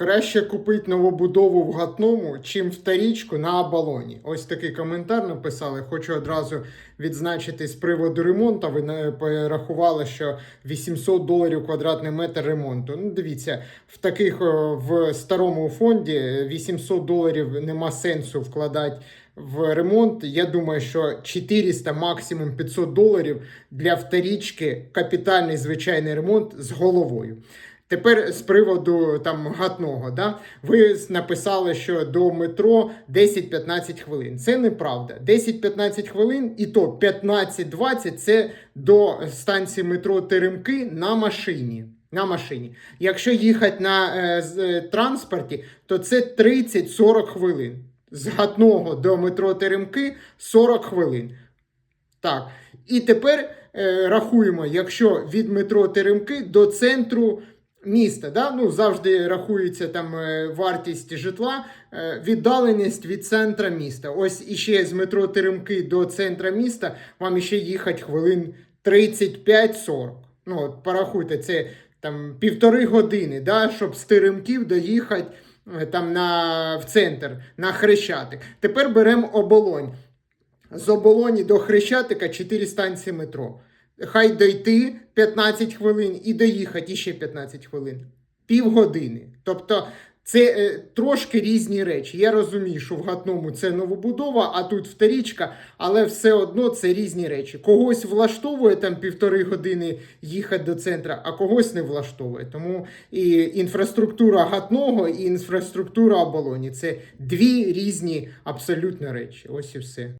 Краще купити новобудову в гатному, чим вторічку на оболоні. Ось такий коментар написали. Хочу одразу відзначити з приводу ремонту. Ви не порахували, що 800 доларів квадратний метр ремонту. Ну, дивіться, в таких в старому фонді 800 доларів нема сенсу вкладати в ремонт. Я думаю, що 400, максимум 500 доларів для вторічки капітальний звичайний ремонт з головою. Тепер з приводу там гатного, да? ви написали, що до метро 10-15 хвилин. Це неправда. 10-15 хвилин, і то 15-20 це до станції метро Теремки на машині. На машині. Якщо їхати на е, е, транспорті, то це 30-40 хвилин. З гатного до метро Теремки 40 хвилин. Так. І тепер е, рахуємо, якщо від метро Теремки до центру міста, да? ну, завжди рахується там е, вартість житла, е, віддаленість від центра міста. Ось іще з метро Теремки до центра міста вам іще їхати хвилин 35-40. Ну, от порахуйте, це там півтори години, да? щоб з Теремків доїхати е, там на, в центр, на Хрещатик. Тепер беремо оболонь. З оболоні до Хрещатика 4 станції метро. Хай дойти 15 хвилин і доїхати ще 15 хвилин. Півгодини. Тобто це е, трошки різні речі. Я розумію, що в гатному це новобудова, а тут вторічка, але все одно це різні речі. Когось влаштовує там півтори години їхати до центра, а когось не влаштовує. Тому і інфраструктура гатного, і інфраструктура оболоні це дві різні абсолютно речі. Ось і все.